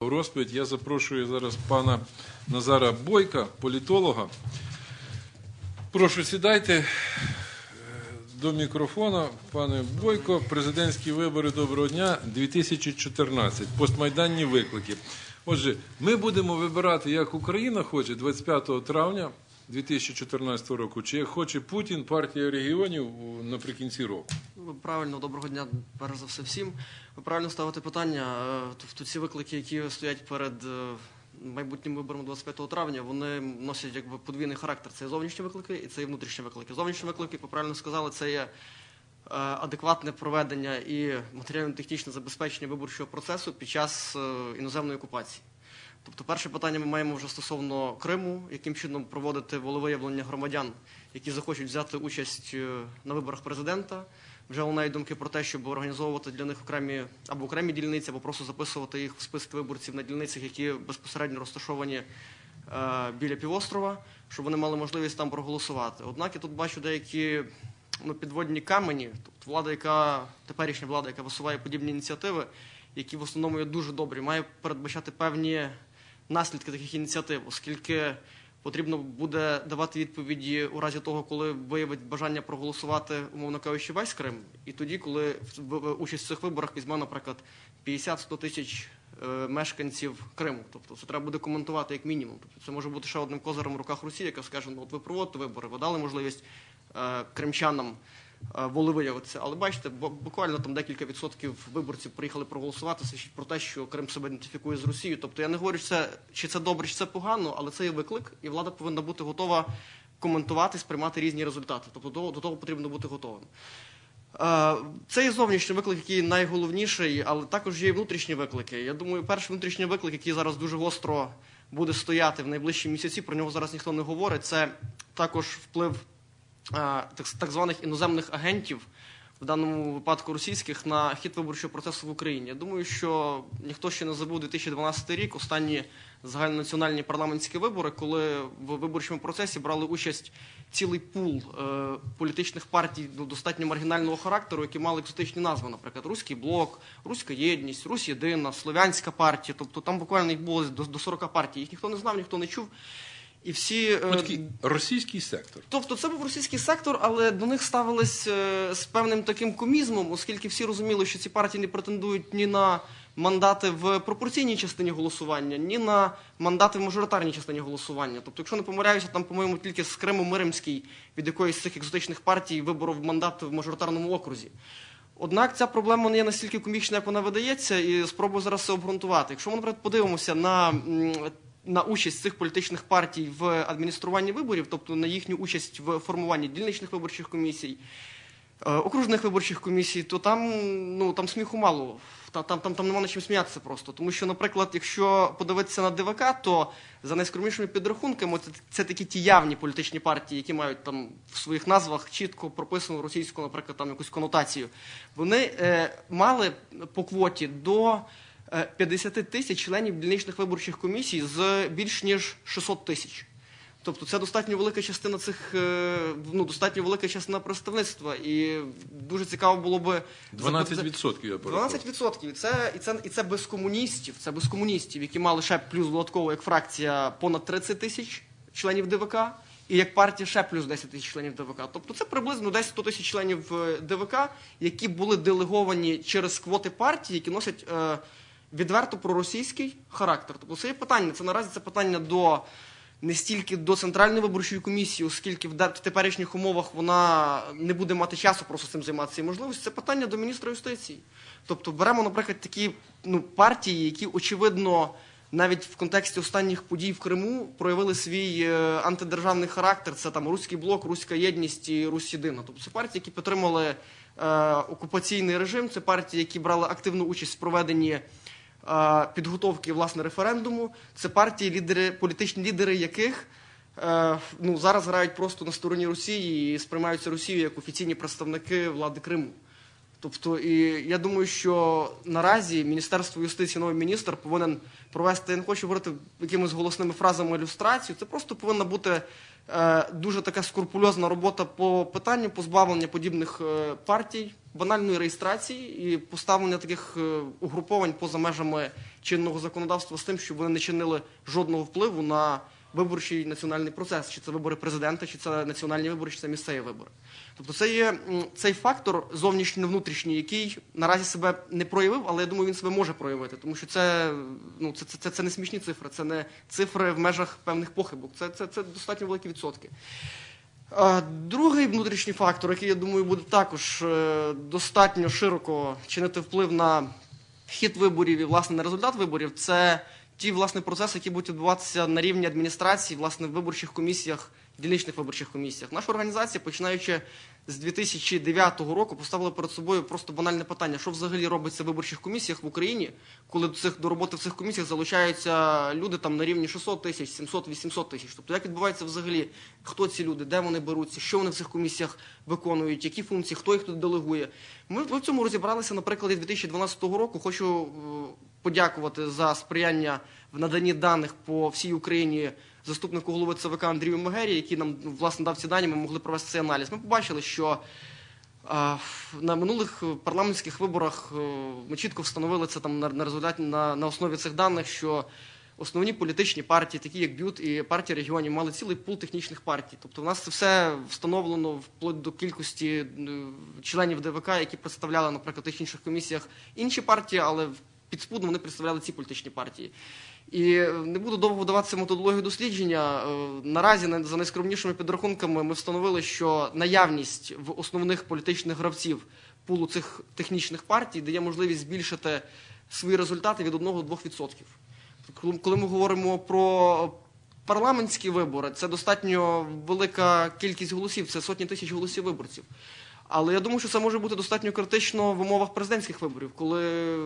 В розповідь я запрошую зараз пана Назара Бойка, політолога. Прошу сідайте е, до мікрофона. Пане Бойко, президентські вибори доброго дня 2014. Постмайданні виклики. Отже, ми будемо вибирати, як Україна хоче 25 травня 2014 року, чи хоче Путін, партія регіонів наприкінці року. Ви правильно, доброго дня, перш за все всім. Ви правильно ставите питання. Е, Тобто ці виклики, які стоять перед е, майбутнім вибором 25 травня, вони носять якби подвійний характер. Це є зовнішні виклики і це є внутрішні виклики. Зовнішні виклики, ви правильно сказали, це є е, адекватне проведення і матеріально-технічне забезпечення виборчого процесу під час е, іноземної окупації. Тобто, перше питання ми маємо вже стосовно Криму, яким чином проводити волевиявлення громадян, які захочуть взяти участь е, на виборах президента. Вже лунають думки про те, щоб організовувати для них окремі або окремі дільниці, або просто записувати їх в списки виборців на дільницях, які безпосередньо розташовані е, біля півострова, щоб вони мали можливість там проголосувати. Однак я тут бачу деякі ну, підводні камені, тобто влада, яка теперішня влада, яка висуває подібні ініціативи, які в основному є дуже добрі, має передбачати певні наслідки таких ініціатив, оскільки потрібно буде давати відповіді у разі того, коли виявить бажання проголосувати, умовно кажучи, весь Крим, і тоді, коли участь в цих виборах візьме, наприклад, 50-100 тисяч е, мешканців Криму. Тобто це треба буде коментувати як мінімум. Тобто це може бути ще одним козирем в руках Росії, яка скаже, ну от ви проводите вибори, ви дали можливість е, кримчанам волевиявитися. Але бачите, бу- буквально там декілька відсотків виборців приїхали проголосувати. Про те, що Крим себе ідентифікує з Росією. Тобто я не говорю, чи це, чи це добре, чи це погано, але це є виклик, і влада повинна бути готова коментувати, сприймати різні результати. Тобто до, до того потрібно бути готовим. Е, Це є зовнішній виклик, який найголовніший, але також є і внутрішні виклики. Я думаю, перший внутрішній виклик, який зараз дуже гостро буде стояти в найближчі місяці, про нього зараз ніхто не говорить. Це також вплив е, так, так званих іноземних агентів, в даному випадку російських, на хід виборчого процесу в Україні. Я думаю, що ніхто ще не забув 2012 рік, останні загальнонаціональні парламентські вибори, коли в виборчому процесі брали участь цілий пул е, політичних партій достатньо маргінального характеру, які мали екзотичні назви, наприклад, Руський блок, Руська єдність, Русь Єдина, Слов'янська партія. Тобто там буквально їх було до 40 партій. Їх ніхто не знав, ніхто не чув. І всі Ну, такий російський сектор. Тобто це був російський сектор, але до них ставились е, з певним таким комізмом, оскільки всі розуміли, що ці партії не претендують ні на мандати в пропорційній частині голосування, ні на мандати в мажоритарній частині голосування. Тобто, якщо не помиляюся, там, по-моєму, тільки з Криму Миримський від якоїсь з цих екзотичних партій виборов мандат в мажоритарному окрузі. Однак ця проблема не є настільки комічна, як вона видається, і спробую зараз це обґрунтувати. Якщо ми, наприклад, подивимося на, на участь цих політичних партій в адмініструванні виборів, тобто на їхню участь в формуванні дільничних виборчих комісій, е, окружних виборчих комісій, то там, ну, там сміху мало. Там, там, там нема на чим сміятися просто. Тому що, наприклад, якщо подивитися на ДВК, то за найскромнішими підрахунками це, це такі ті явні політичні партії, які мають там в своїх назвах чітко прописану російську, наприклад, там якусь конотацію. Вони е, мали по квоті до 50 тисяч членів дільничних виборчих комісій з більш ніж 600 тисяч. Тобто це достатньо велика частина цих, е, ну, достатньо велика частина представництва. І дуже цікаво було би 12% я порахував. 12%. І це, і, це, і це без комуністів. Це без комуністів, які мали ще плюс додатково як фракція понад 30 тисяч членів ДВК, і як партія ще плюс 10 тисяч членів ДВК. Тобто це приблизно десь 100 тисяч членів е, ДВК, які були делеговані через квоти партії, які носять е, відверто проросійський характер. Тобто це є питання. Це наразі це питання до. Не стільки до центральної виборчої комісії, оскільки в де- в теперішніх умовах вона не буде мати часу просто цим займатися і можливості. Це питання до міністра юстиції. Тобто беремо, наприклад, такі ну, партії, які очевидно навіть в контексті останніх подій в Криму проявили свій е, антидержавний характер. Це там Руський блок, Руська єдність і Русь Єдина. Тобто це партії, які підтримали е, окупаційний режим, це партії, які брали активну участь в проведенні підготовки власне референдуму. Це партії, лідери, політичні лідери яких е, ну, зараз грають просто на стороні Росії і сприймаються Росією як офіційні представники влади Криму. Тобто, і я думаю, що наразі Міністерство юстиції, новий міністр повинен провести, я не хочу говорити якимись голосними фразами ілюстрацію. Це просто повинна бути е, дуже така скрупульозна робота по питанню позбавлення подібних е, партій, банальної реєстрації і поставлення таких е, угруповань поза межами чинного законодавства з тим, щоб вони не чинили жодного впливу на виборчий національний процес, чи це вибори президента, чи це національні вибори, чи це місцеві вибори. Тобто це є цей фактор зовнішньо-внутрішній, який наразі себе не проявив, але я думаю, він себе може проявити, тому що це, ну, це, це, це, це не смішні цифри, це не цифри в межах певних похибок, це, це, це достатньо великі відсотки. Другий внутрішній фактор, який я думаю буде також е, достатньо широко чинити вплив на хід виборів і власне на результат виборів, це ті власне процеси, які будуть відбуватися на рівні адміністрації, власне в виборчих комісіях, дільничних виборчих комісіях. Наша організація, починаючи з 2009 року, поставила перед собою просто банальне питання: що взагалі робиться в виборчих комісіях в Україні, коли до цих до роботи в цих комісіях залучаються люди там на рівні 600 тисяч, 700, 800 тисяч. Тобто, як відбувається взагалі, хто ці люди, де вони беруться, що вони в цих комісіях виконують, які функції, хто їх тут делегує. Ми, в цьому розібралися на прикладі 2012 року. Хочу е, подякувати за сприяння в наданні даних по всій Україні заступнику голови ЦВК Андрію Магері, який нам ну, власне дав ці дані. Ми могли провести цей аналіз. Ми побачили, що на минулих е, парламентських виборах е, ми чітко встановили це там на, результаті на, на основі цих даних, що основні політичні партії, такі як Бют і партія регіонів, мали цілий пул технічних партій. Тобто, в нас це все встановлено вплоть до кількості е, членів ДВК, які представляли, наприклад, в інших комісіях інші партії, але підспудно вони представляли ці політичні партії. І е, не буду довго вдаватися методологію дослідження. Е, Наразі на- за найскромнішими підрахунками ми встановили, що наявність в основних політичних гравців пулу цих технічних партій дає можливість збільшити свої результати від 1 до 2%. Коли- Коли ми говоримо про парламентські вибори, це достатньо велика кількість голосів, це сотні тисяч голосів виборців. Але я думаю, що це може бути достатньо критично в умовах президентських виборів, коли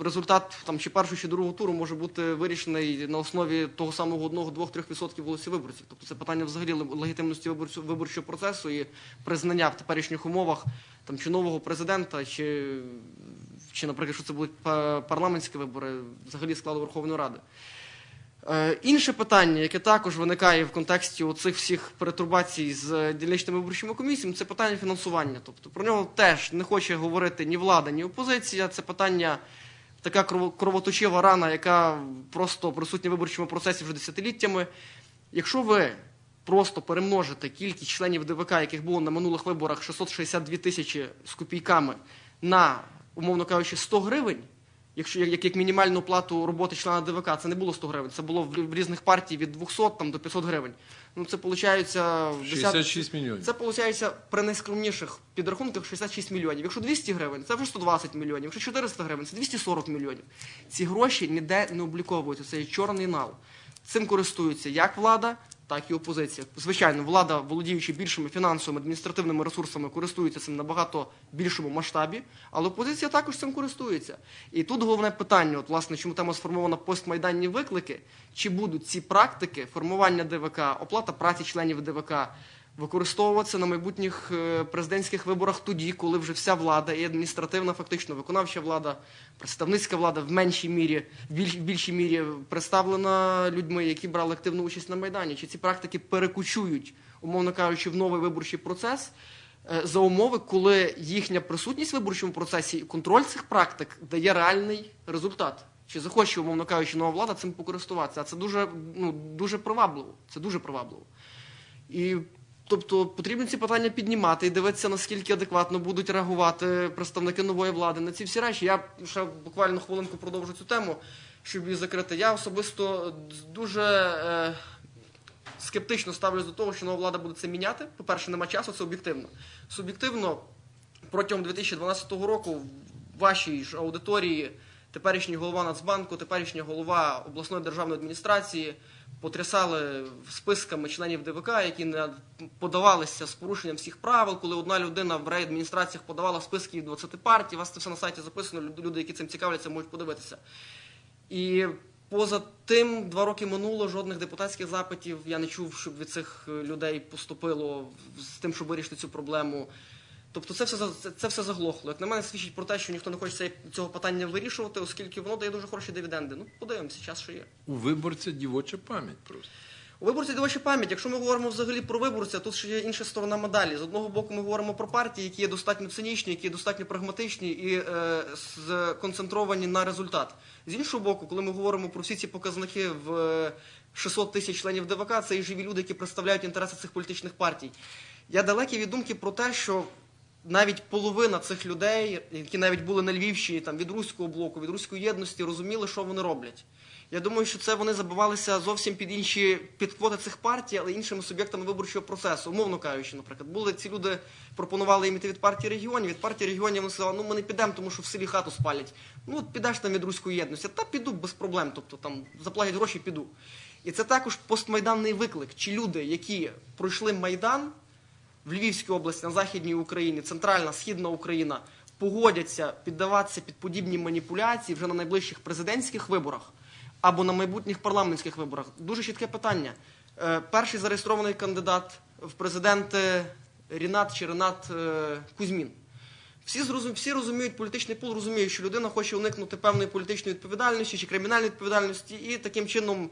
результат там чи першого, чи другого туру може бути вирішений на основі того самого 1-2-3% голосів виборців. Тобто це питання взагалі легітимності виборчого процесу і признання в теперішніх умовах там чи нового президента, чи, чи наприклад, що це будуть парламентські вибори, взагалі складу Верховної Ради. Е, Інше питання, яке також виникає в контексті оцих всіх перетурбацій з дільничними виборчими комісіями, це питання фінансування. Тобто про нього теж не хоче говорити ні влада, ні опозиція. Це питання така крово- кровоточива рана, яка просто присутня в виборчому процесі вже десятиліттями. Якщо ви просто перемножите кількість членів ДВК, яких було на минулих виборах 662 тисячі з копійками, на, умовно кажучи, 100 гривень, якщо як, як мінімальну плату роботи члена ДВК, це не було 100 гривень, це було в, в різних партій від 200 там, до 500 гривень. Ну це виходить 66 мільйонів. Це виходить при найскромніших підрахунках 66 мільйонів. Якщо 200 гривень, це вже 120 мільйонів. Якщо 400 гривень, це 240 мільйонів. Ці гроші ніде не обліковуються. Це є чорний нал. Цим користуються як влада, так і опозиція. Звичайно, влада, володіючи більшими фінансовими адміністративними ресурсами, користується цим набагато більшому масштабі, але опозиція також цим користується. І тут головне питання, от власне, чому тема сформована постмайданні виклики, чи будуть ці практики формування ДВК, оплата праці членів ДВК використовуватися на майбутніх е, президентських виборах тоді, коли вже вся влада і адміністративна, фактично виконавча влада, представницька влада в меншій мірі, в більш- більшій мірі представлена людьми, які брали активну участь на майдані. Чи ці практики перекочують, умовно кажучи, в новий виборчий процес? е, За умови, коли їхня присутність в виборчому процесі і контроль цих практик дає реальний результат. Чи захоче, умовно кажучи, нова влада цим покористуватися? А це дуже, ну, дуже привабливо. Це дуже привабливо. І тобто потрібно ці питання піднімати і дивитися, наскільки адекватно будуть реагувати представники нової влади на ці всі речі. Я ще буквально хвилинку продовжу цю тему, щоб її закрити. Я особисто дуже е, скептично ставлюсь до того, що нова влада буде це міняти. По-перше, нема часу, це об'єктивно. Суб'єктивно, протягом 2012 року в вашій ж аудиторії теперішній голова Нацбанку, теперішня голова обласної державної адміністрації потрясали списками членів ДВК, які не подавалися з порушенням всіх правил, коли одна людина в райадміністраціях подавала списки від 20 партій. У вас це все на сайті записано. Люди, які цим цікавляться, можуть подивитися. І поза тим, два роки минуло, жодних депутатських запитів я не чув, щоб від цих е, людей поступило з тим, щоб вирішити цю проблему. Тобто це все це, це все заглохло. Як на мене, свідчить про те, що ніхто не хоче цього питання вирішувати, оскільки воно дає дуже хороші дивіденди. Ну, подивимося, час ще є. У виборця дівоча пам'ять просто. У виборців дивача пам'ять. Якщо ми говоримо взагалі про виборця, тут ще є інша сторона медалі. З одного боку, ми говоримо про партії, які є достатньо цинічні, які є достатньо прагматичні і е, сконцентровані на результат. З іншого боку, коли ми говоримо про всі ці показники в е, 600 тисяч членів ДВК, це і живі люди, які представляють інтереси цих політичних партій. Я далекий від думки про те, що навіть половина цих людей, які навіть були на Львівщині, там від руського блоку, від руської єдності, розуміли, що вони роблять. Я думаю, що це вони забивалися зовсім під інші підквоти цих партій, але іншими суб'єктами виборчого процесу. Умовно кажучи, наприклад, були ці люди пропонували їм іти від партії регіонів. Від партії регіонів вони сказали, ну ми не підемо, тому що в селі хату спалять. Ну от підеш там від руської єдності, та піду без проблем. Тобто там заплатять гроші, піду. І це також постмайданний виклик. Чи люди, які пройшли майдан, в Львівській області, на Західній Україні, центральна, східна Україна погодяться піддаватися під подібні маніпуляції вже на найближчих президентських виборах або на майбутніх парламентських виборах. Дуже чітке питання. Е, Перший зареєстрований кандидат в президенти Рінат чи Ренат е, Кузьмін. Всі, зрозум... всі розуміють, політичний пул розуміє, що людина хоче уникнути певної політичної відповідальності чи кримінальної відповідальності, і таким чином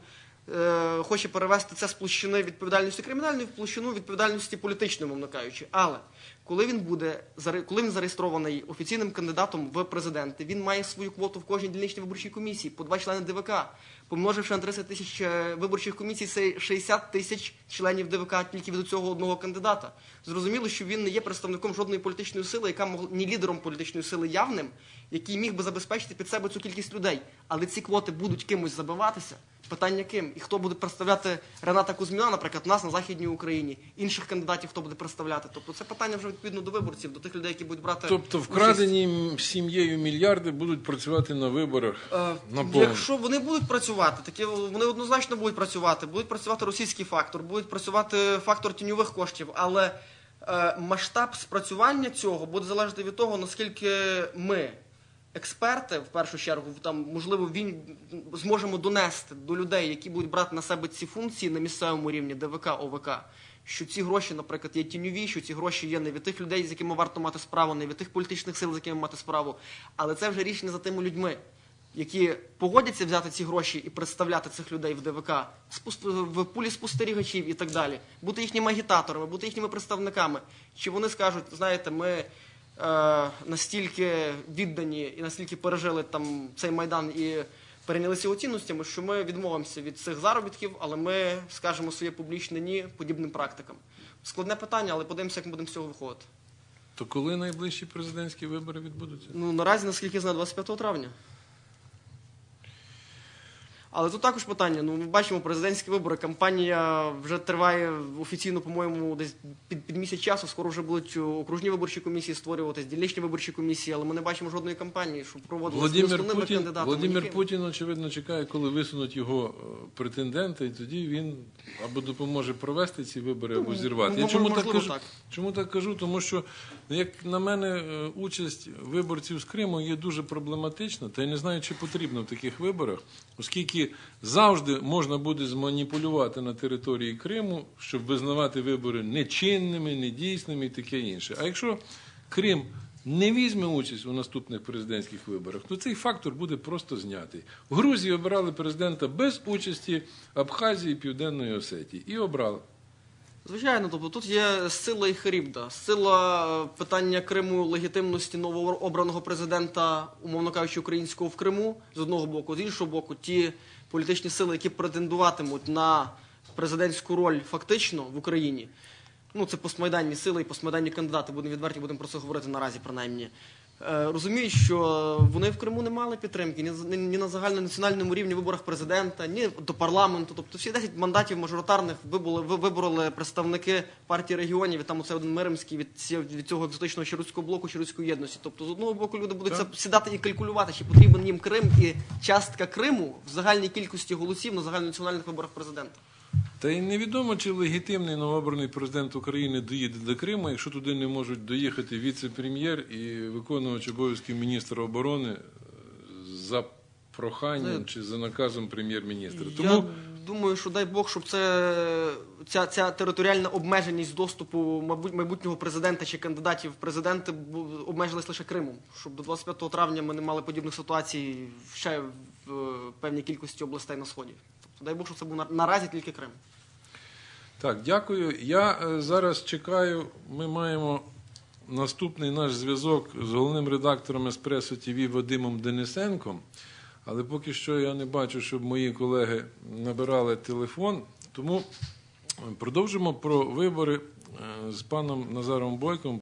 е, хоче перевести це з площини відповідальності кримінальної в площину відповідальності політичної, мовно кажучи. Але коли він буде коли він зареєстрований офіційним кандидатом в президенти, він має свою квоту в кожній дільничній виборчій комісії по два члени ДВК. Помноживши на 30 тисяч е, виборчих комісій, це 60 тисяч членів ДВК тільки від цього одного кандидата. Зрозуміло, що він не є представником жодної політичної сили, яка могла ні лідером політичної сили явним, який міг би забезпечити під себе цю кількість людей. Але ці квоти будуть кимось забиватися. Питання ким? І хто буде представляти Рената Кузьміна, наприклад, нас на Західній Україні, інших кандидатів, хто буде представляти. Тобто це питання вже відповідно до виборців, до тих людей, які будуть брати. Тобто вкрадені сім'єю мільярди будуть працювати на виборах. Е, на. Якщо вони будуть працювати, такі вони однозначно будуть працювати. Будуть працювати російський фактор, будуть працювати фактор тіньових коштів, але е, масштаб спрацювання цього буде залежати від того, наскільки ми, експерти, в першу чергу, там можливо він зможемо донести до людей, які будуть брати на себе ці функції на місцевому рівні ДВК, ОВК. Що ці гроші, наприклад, є тіньові, що ці гроші є не від тих людей, з якими варто мати справу, не від тих політичних сил, з якими мати справу, але це вже рішення за тими людьми які погодяться взяти ці гроші і представляти цих людей в ДВК, в пулі спостерігачів і так далі, бути їхніми агітаторами, бути їхніми представниками. Чи вони скажуть, знаєте, ми е, настільки віддані і настільки пережили там цей майдан і перейнялися оцінностями, що ми відмовимося від цих заробітків, але ми скажемо своє публічне ні подібним практикам. Складне питання, але подивимося, як ми будемо з цього виходити. То коли найближчі президентські вибори відбудуться? Ну, наразі, наскільки я знаю, 25 травня. Але тут також питання. Ну, ми бачимо президентські вибори. Кампанія вже триває офіційно, по-моєму, десь під, під місяць часу. Скоро вже будуть окружні виборчі комісії створюватись, дільничні виборчі комісії, але ми не бачимо жодної кампанії, щоб проводилися Володимир основними Путін, кандидатами. Володимир Ніким. Путін, очевидно, чекає, коли висунуть його е, претенденти, і тоді він або допоможе провести ці вибори, або зірвати. ну, Я чому так кажу? так. Чому так кажу? Тому що, як на мене, е, участь виборців з Криму є дуже проблематична, та я не знаю, чи потрібно в таких виборах, оскільки завжди можна буде зманіпулювати на території Криму, щоб визнавати вибори нечинними, недійсними і таке інше. А якщо Крим не візьме участь у наступних президентських виборах, то цей фактор буде просто знятий. В Грузії обирали президента без участі Абхазії і Південної Осетії. І обрали. Звичайно, тобто тут є сила і харібда. Сила е, питання Криму легітимності новообраного президента, умовно кажучи, українського в Криму з одного боку, з іншого боку, ті політичні сили, які претендуватимуть на президентську роль фактично в Україні. Ну, це постмайданні сили і постмайданні кандидати. Будемо відверті, будемо про це говорити наразі, принаймні. Е, Розуміють, що вони в Криму не мали підтримки ні, ні, на загальнонаціональному рівні виборах президента, ні до парламенту. Тобто всі 10 мандатів мажоритарних вибули, вибороли представники партії регіонів, і там оце один Миримський від, від цього екзотичного Чаруцького блоку, Чаруцької єдності. Тобто, з одного боку, люди будуть це сідати і калькулювати, чи потрібен їм Крим і частка Криму в загальній кількості голосів на загальнонаціональних виборах президента. Та й невідомо, чи легітимний новообраний президент України доїде до Криму, якщо туди не можуть доїхати віце-прем'єр і виконувач обов'язків міністра оборони е, за проханням чи за наказом прем'єр-міністра. Я Тому думаю, що дай Бог, щоб це ця, ця територіальна обмеженість доступу мабуть, майбутнього президента чи кандидатів в президенти обмежилась лише Кримом. Щоб до 25 травня ми не мали подібних ситуацій ще в е, певній кількості областей на сході. Дай Бог, щоб це був наразі тільки Крим. Так, дякую. Я е, зараз чекаю. Ми маємо наступний наш зв'язок з головним редактором Еспресо ТВ Вадимом Денисенком. Але поки що я не бачу, щоб мої колеги набирали телефон. Тому продовжимо про вибори е, з паном Назаром Бойком.